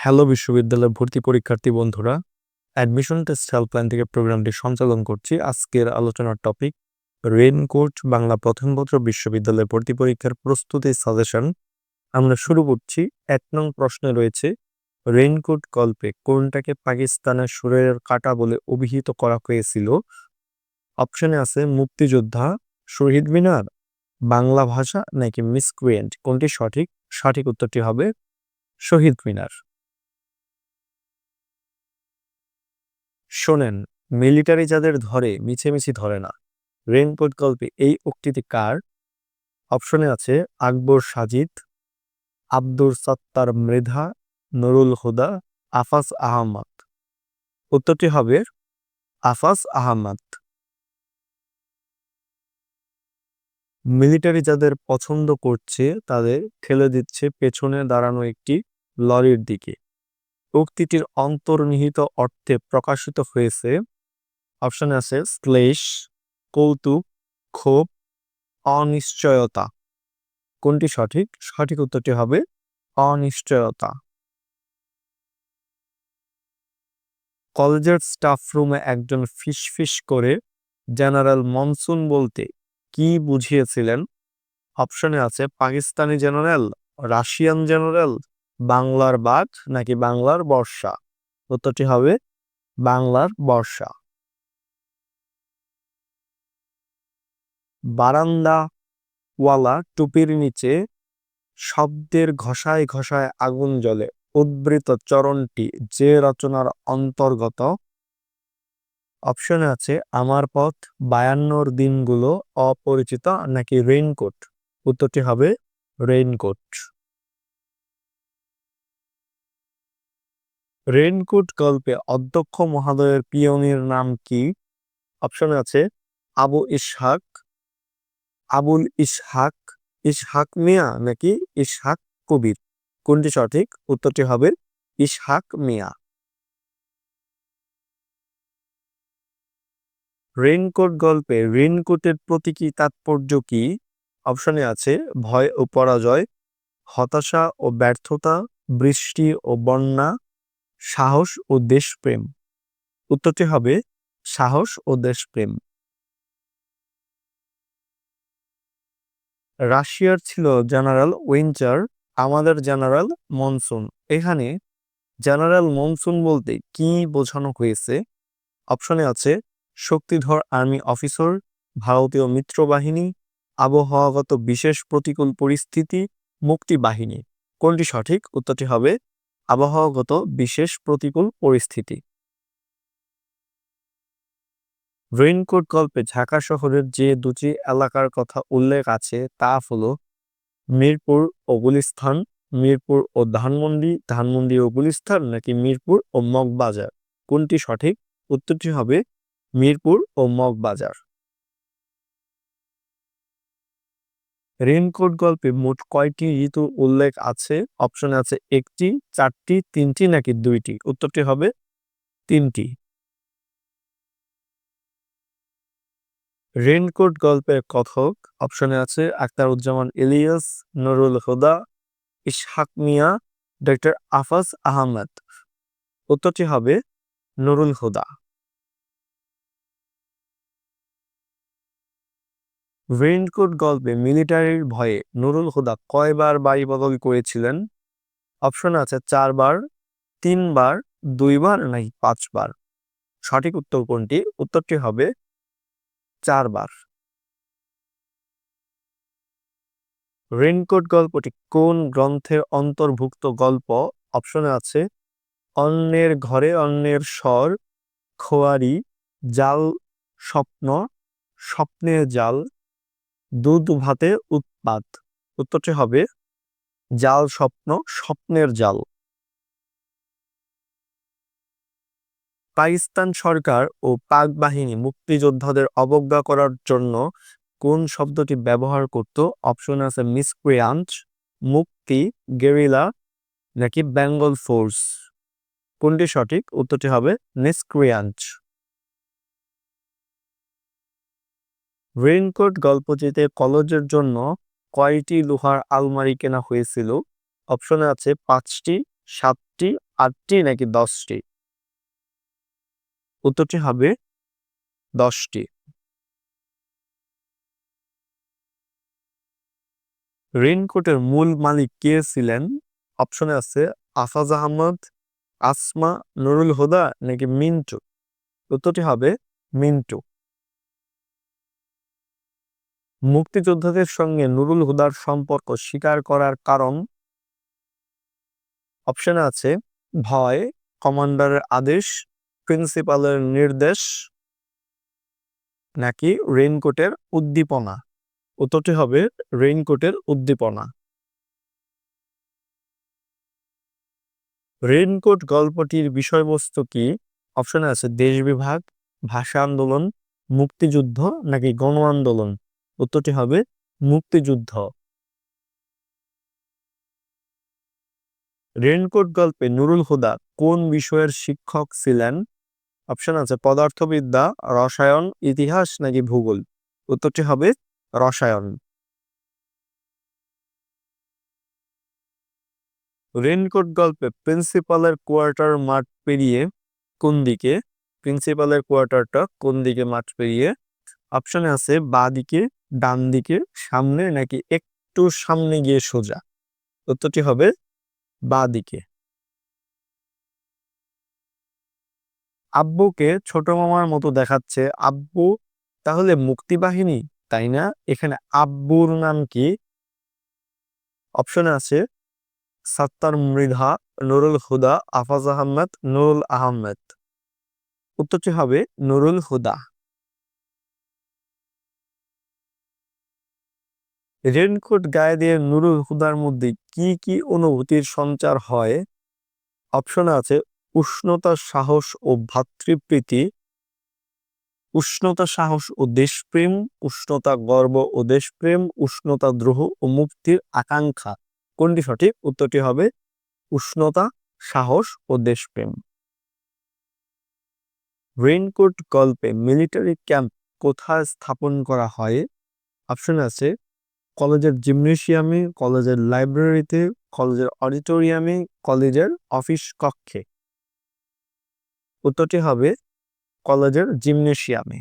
Hello বিশ্ববিদ্যালয় ভর্তি পরীক্ষার্থী বন্ধুরা অ্যাডমিশন টেস্ট হেল্প হেল্পলাইন থেকে প্রোগ্রামটি সঞ্চালন করছি। আজকের আলোচনার টপিক রেনকোট বাংলা প্রথম বছর বিশ্ববিদ্যালয় ভর্তি পরীক্ষার প্রস্তুতি সাজেশন আমরা শুরু করছি। এক নং প্রশ্নে রয়েছে রেনকোট গল্পে কোনটাকে পাকিস্তানের সুরের কাটা বলে অভিহিত করা হয়েছিল? অপশনে আছে, মুক্তিযোদ্ধা, শহীদ মিনার, বাংলা ভাষা নাকি মিসকুয়েন্ট কোনটি সঠিক? সঠিক উত্তরটি হবে, শহীদ মিনার। শোনেন, মিলিটারি যাদের ধরে, মিছেমিছি ধরে না। রেনকোট গল্পে এই উক্তিটি কার? অপশনে আছে, আকবর সাজিদ, আব্দুর সত্তার মৃধা, নুরুল হুদা, আফাস আহমদ। উত্তরটি হবে, আফাস আহমদ। মিলিটারি যাদের পছন্দ করছে, তাদের ঠেলে দিচ্ছে পেছনে দাঁড়ানো একটি লরির দিকে। উক্তিটির অন্তর্নিহিত অর্থে প্রকাশিত হয়েছে। অপশনে আছে, শ্লেষ, কৌতুক, ক্ষোভ, অনিশ্চয়তা। কোনটি সঠিক? সঠিক উত্তরটি হবে, অনিশ্চয়তা। কলেজের স্টাফ রুমে একজন ফিসফিস করে জেনারেল মনসুন বলতে কি বুঝিয়েছিলেন? অপশনে আছে, পাকিস্তানি জেনারেল, রাশিয়ান জেনারেল বাংলার বাঘ নাকি বাংলার বর্ষা? উত্তরটি হবে বাংলার বর্ষা। বারান্দা ওয়ালা টুপির নিচে শব্দের ঘষায় ঘষায় আগুন জ্বলে। উদ্বৃত চরণটি যে রচনার অন্তর্গত। অপশনে আছে, আমার পথ, বায়ান্নর দিনগুলো অপরিচিত নাকি রেইনকোট উত্তরটি হবে রেইনকোট রেইনকোট গল্পে অধ্যক্ষ মহাদয়ের পিয়নির নাম কি? অপশনে আছে, আবু ইসহাক। আবুল ইসহাক ইসহাক মিয়া নাকি ইসহাক কবির? কোনটি সঠিক? উত্তরটি হবে, ইসহাক মিয়া। রেইনকোট গল্পে রেইনকোটের প্রতীকী তাৎপর্য কি? অপশনে আছে, ভয় ও পরাজয়, হতাশা ও ব্যর্থতা, বৃষ্টি ও বন্যা সাহস ও দেশপ্রেম। উত্তরটি হবে, সাহস ও দেশপ্রেম। রাশিয়ার ছিল জেনারেল উইন্টার, আমাদের জেনারেল মনসুন। এখানে জেনারেল মনসুন বলতে কি বোঝানো হয়েছে? অপশনে আছে, শক্তিধর আর্মি অফিসার, ভারতীয় মিত্র বাহিনী আবহাওয়াগত বিশেষ প্রতিকূল পরিস্থিতি মুক্তি বাহিনী কোনটি সঠিক? উত্তরটি হবে আবহাওয়াগত বিশেষ প্রতিকূল পরিস্থিতি। রেইনকোট গল্পে ঢাকা শহরের যে দুটি এলাকার কথা উল্লেখ আছে তা হল মিরপুর ও গুলিস্থান মিরপুর ও ধানমন্ডি ধানমন্ডি ও গুলিস্থান নাকি মিরপুর ও মগবাজার? কোনটি সঠিক? উত্তরটি হবে মিরপুর ও মগবাজার। রেইনকোট গল্পে মোট কয়টি ঋতু উল্লেখ আছে? অপশনে আছে একটি, চারটি, তিনটি নাকি দুইটি? উত্তরটি হবে তিনটি। রেইনকোট গল্পের কথক অপশনে আছে আখতারুজ্জামান ইলিয়াস, নুরুল হুদা ইসহাক মিয়া, ডক্টর আফাজ আহমেদ। উত্তরটি হবে নুরুল হুদা। রেইনকোট গল্পে মিলিটারির ভয়ে নুরুল হুদা কয়বার বাড়ি বদল করেছিলেন? অপশন আছে চারবার, তিনবার, দুইবার নাকি পাঁচবার? সঠিক উত্তর কোনটি? উত্তরটি হবে চারবার। রেইনকোট গল্পটি কোন গ্রন্থের অন্তর্ভুক্ত গল্প? অপশনে আছে অন্যের ঘরে অন্যের স্বর, খোয়ারি, জাল, স্বপ্ন, স্বপ্নের জাল। দুধ ভাতে উৎপাত। উত্তরটি হবে, জাল স্বপ্ন, স্বপ্নের জাল। পাকিস্তান সরকার ও পাক বাহিনী মুক্তিযোদ্ধাদের অবজ্ঞা করার জন্য কোন শব্দটি ব্যবহার করত? অপশন আছে, মিসক্রিয়ান্ট, মুক্তি, গেরিলা নাকি বেঙ্গল ফোর্স? কোনটি সঠিক? উত্তরটি হবে নিষ্ক্রিয়ান্ট রেইনকোট গল্প গল্পটিতে কলেজের জন্য কয়টি লোহার আলমারি কেনা হয়েছিল? অপশনে আছে পাঁচটি, সাতটি, আটটি নাকি দশটি? উত্তরটি হবে দশটি। রেইনকোটের মূল মালিক কে ছিলেন? অপশনে আছে আফাজ আহমদ, আসমা, নুরুল হুদা নাকি মিন্টু? উত্তরটি হবে মিন্টু। মুক্তিযোদ্ধাদের সঙ্গে নুরুল হুদার সম্পর্ক স্বীকার করার কারণ অপশন আছে, ভয়, কমান্ডারের আদেশ, প্রিন্সিপালের নির্দেশ নাকি রেইনকোটের উদ্দীপনা। উত্তরটি হবে রেইনকোটের উদ্দীপনা। রেইনকোট গল্পটির বিষয়বস্তু কি? অপশনে আছে, দেশ বিভাগ, ভাষা আন্দোলন, মুক্তিযুদ্ধ নাকি গণ আন্দোলন উত্তরটি হবে মুক্তিযুদ্ধ। রেনকোট গল্পে নুরুল হুদা কোন বিষয়ের শিক্ষক ছিলেন? অপশন আছে, পদার্থবিদ্যা, রসায়ন, ইতিহাস নাকি ভূগোল? উত্তরটি হবে রসায়ন। রেনকোট গল্পে প্রিন্সিপালের কোয়ার্টার মাঠ পেরিয়ে কোন দিকে? প্রিন্সিপালের কোয়ার্টারটা কোন দিকে মাঠ পেরিয়ে? অপশনে আছে, বা দিকে ডান দিকে সামনে নাকি একটু সামনে গিয়ে সোজা? উত্তরটি হবে বা দিকে আব্বুকে ছোট মামার মতো দেখাচ্ছে। আব্বু তাহলে মুক্তিবাহিনী, তাই না? এখানে আব্বুর নাম কি? অপশনে আছে, সাত্তার মৃধা, নুরুল হুদা, আফাজ আহমেদ নুরুল আহমেদ উত্তরটি হবে নুরুল হুদা। রেনকোট গায়ে দিয়ে নুরুল হুদার মধ্যে কি কি অনুভূতির সঞ্চার হয়? অপশনে আছে, উষ্ণতা, সাহস ও ভাতৃপ্রীতি। উষ্ণতা, সাহস ও দেশপ্রেম, উষ্ণতা, গর্ব ও দেশপ্রেম, উষ্ণতা, দ্রোহ ও মুক্তির আকাঙ্ক্ষা। কোনটি সঠিক? উত্তরটি হবে, উষ্ণতা, সাহস ও দেশপ্রেম। রেইনকোট গল্পে মিলিটারি ক্যাম্প কোথায় স্থাপন করা হয়? অপশন আছে কলেজের জিমনেশিয়ামে, কলেজের লাইব্রেরিতে, কলেজের অডিটোরিয়ামে, কলেজের অফিস কক্ষে। উত্তরটি হবে কলেজের জিমনেশিয়ামে।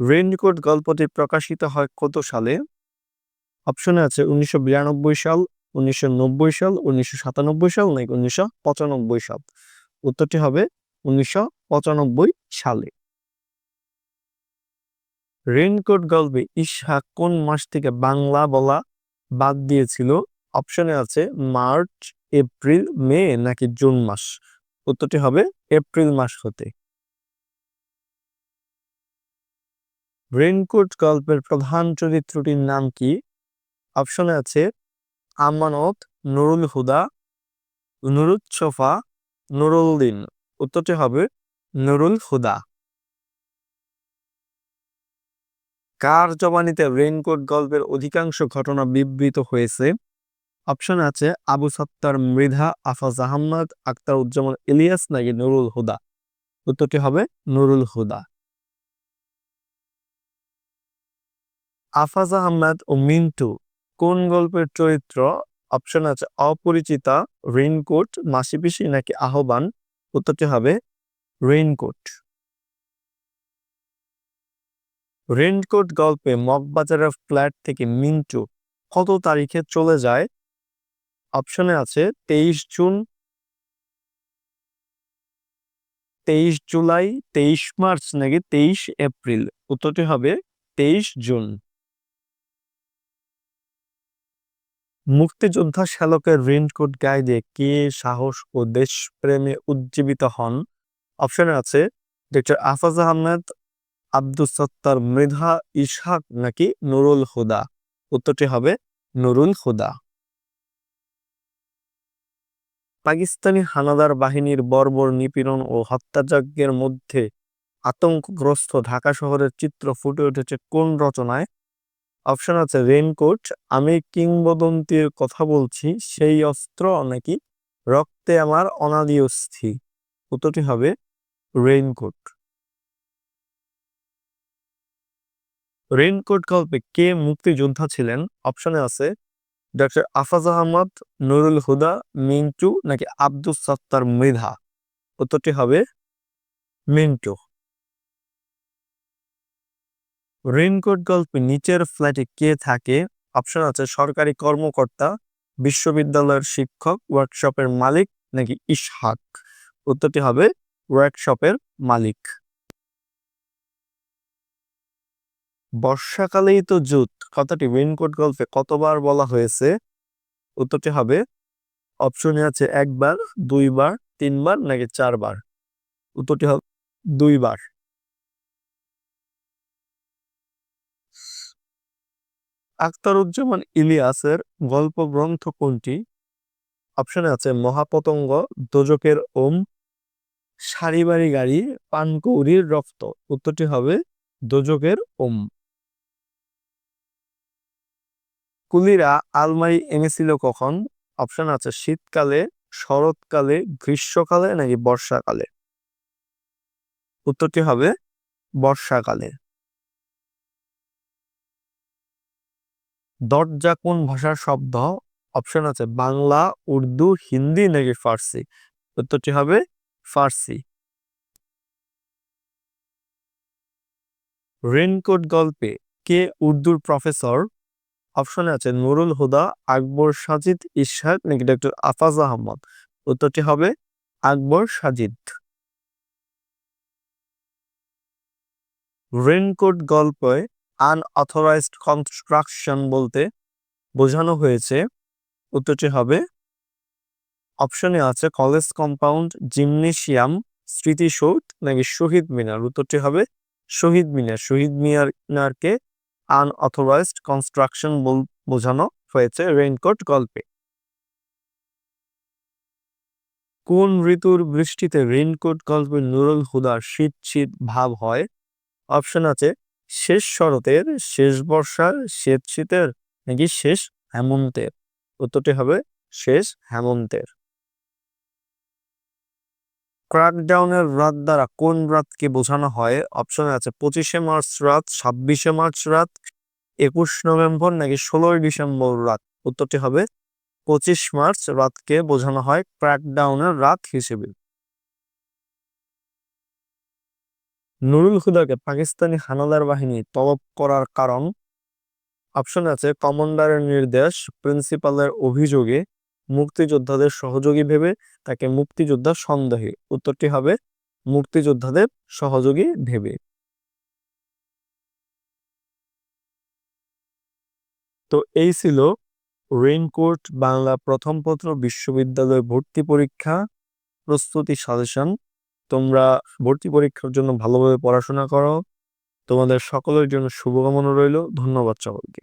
রেইনকোট গল্পটি প্রকাশিত হয় কত সালে? অপশনে আছে উনিশশো বিরানব্বই সাল, উনিশশো নব্বই সাল, উনিশশো সাতানব্বই সাল নাকি উনিশশো পঁচানব্বই সাল? উত্তরটি হবে উনিশশো পঁচানব্বই সালে। রেইনকোট গল্পে ইশাক কোন মাস থেকে বাংলা বলা বাদ দিয়েছিল? অপশনে আছে মার্চ, এপ্রিল, মে নাকি জুন মাস? উত্তরটি হবে এপ্রিল মাস হতে। রেইনকোট গল্পের প্রধান চরিত্রটির নাম কি? অপশনে আছে আমানত, নুরুল হুদা নুরুচ্ছফা নুরুল দিন উত্তরটি হবে নুরুল হুদা। কার জবানিতে রেইনকোট গল্পের অধিকাংশ ঘটনা বিবৃত হয়েছে? অপশন আছে, আবু সত্তার মৃধা, আফাজ আহমদ আক্তার উজ্জামান ইলিয়াস নাকি নুরুল হুদা? উত্তরটি হবে নুরুল হুদা। আফাজ আহমেদ ও মিন্টু, কোন গল্পের চরিত্র? অপশন আছে, অপরিচিতা, রেইনকোট মাসিপিসি নাকি আহ্বান? উত্তরটি হবে রেইনকোট। রেইনকোট গল্পে মগবাজারের ফ্ল্যাট থেকে মিন্টু কত তারিখে চলে যায়? অপশনে আছে, তেইশ জুন, তেইশ জুলাই, তেইশ মার্চ নাকি তেইশ এপ্রিল। উত্তরটি হবে, তেইশ জুন। মুক্তিযোদ্ধা শ্যালকের রেনকোট গায়ে দিয়ে কে সাহস ও দেশপ্রেমে উজ্জীবিত হন? অপশনে আছে, ডক্টর আফাজ আহমেদ আব্দুল সত্তার মৃধা ইশাক নাকি নুরুল হুদা? উত্তরটি হবে নুরুল হুদা। পাকিস্তানি হানাদার বাহিনীর বর্বর নিপীড়ন ও হত্যাযজ্ঞের মধ্যে আতঙ্কগ্রস্ত ঢাকা শহরের চিত্র ফুটে উঠেছে কোন রচনায়? অপশন আছে রেইনকোট, আমি কিংবদন্তির কথা বলছি, সেই অস্ত্র নাকি রক্তে আমার অনাদি অস্থি উত্তরটি হবে রেইনকোট। রেইনকোট গল্পে কে মুক্তিযোদ্ধা ছিলেন? অপশনে আছে ডক্টর আফাজ আহমদ, নুরুল হুদা, মিন্টু নাকি আব্দুল সত্তার মৃধা? উত্তরটি হবে মিন্টু। রেইনকোট গল্পে নিচের ফ্ল্যাটে কে থাকে? অপশন আছে সরকারি কর্মকর্তা, বিশ্ববিদ্যালয়ের শিক্ষক, ওয়ার্কশপের মালিক নাকি ইশহাক উত্তরটি হবে ওয়ার্কশপের মালিক। বর্ষাকালেই তো জুত। কথাটি রেইনকোট গল্পে কতবার বলা হয়েছে? উত্তরটি হবে অপশনে আছে একবার, দুইবার, তিনবার নাকি চারবার? উত্তরটি হবে, দুইবার। আখতারুজ্জামান ইলিয়াসের গল্প গ্রন্থ কোনটি অপশনে আছে, মহাপতঙ্গ দোজকের ওম সারি বাড়ি গাড়ি পানকৌড়ির রক্ত। উত্তরটি হবে দোজকের ওম। কুলিরা আলমারি এনেছিল কখন? অপশন আছে, শীতকালে, শরৎকালে, গ্রীষ্মকালে নাকি বর্ষাকালে? উত্তরটি হবে, বর্ষাকালে। দরজা কোন ভাষার শব্দ? অপশন আছে, বাংলা, উর্দু, হিন্দি নাকি ফার্সি? উত্তরটি হবে, ফার্সি। রেনকোট গল্পে কে উর্দুর প্রফেসর? অপশনে আছে নুরুল হুদা, আকবর সাজিদ ইশাক নাকি ডক্টর আফাজ আহমদ? উত্তরটি হবে আকবর সাজিদ। রেনকোট গল্পে আনঅথরাইজড কনস্ট্রাকশন বলতে বোঝানো হয়েছে। উত্তরটি হবে অপশনে আছে কলেজ কম্পাউন্ড, জিমনেশিয়াম, স্মৃতিসৌধ, নাকি শহীদ মিনার? উত্তরটি হবে শহীদ মিনার। শহীদ মিনারকে আনঅথরাইজড কনস্ট্রাকশন বোঝানো হয়েছে রেইনকোট গল্পে। কোন ঋতুর বৃষ্টিতে রেইনকোট গল্পে নুরুল হুদার শীত শীত ভাব হয়? অপশন আছে, শেষ শরতের, শেষ বর্ষার, শেষ শীতের নাকি শেষ হেমন্তের? উত্তরটি হবে, শেষ হেমন্তের। ক্র্যাকডাউনের রাত দ্বারা কোন রাতকে বোঝানো হয়? অপশনে আছে পঁচিশে মার্চ রাত, ছাব্বিশে মার্চ রাত, একুশ নভেম্বর নাকি ষোলোই ডিসেম্বর রাত? উত্তরটি হবে পঁচিশ মার্চ রাতকে বোঝানো হয় ক্র্যাকডাউনের রাত হিসেবে। নুরুল হুদাকে পাকিস্তানি হানাদার বাহিনী তলব করার কারণ? অপশন আছে কমান্ডারের নির্দেশ প্রিন্সিপালের অভিযোগে মুক্তিযোদ্ধাদের সহযোগী ভেবে তাকে মুক্তিযোদ্ধা সন্দেহে। উত্তরটি হবে, মুক্তিযোদ্ধাদের সহযোগী ভেবে। তো এই ছিল রেইনকোট বাংলা প্রথম পত্র বিশ্ববিদ্যালয় ভর্তি পরীক্ষা প্রস্তুতি সাজেশন। তোমরা ভর্তি পরীক্ষার জন্য ভালোভাবে পড়াশোনা করো। তোমাদের সকলের জন্য শুভকামনা রইল। ধন্যবাদ সকলকে।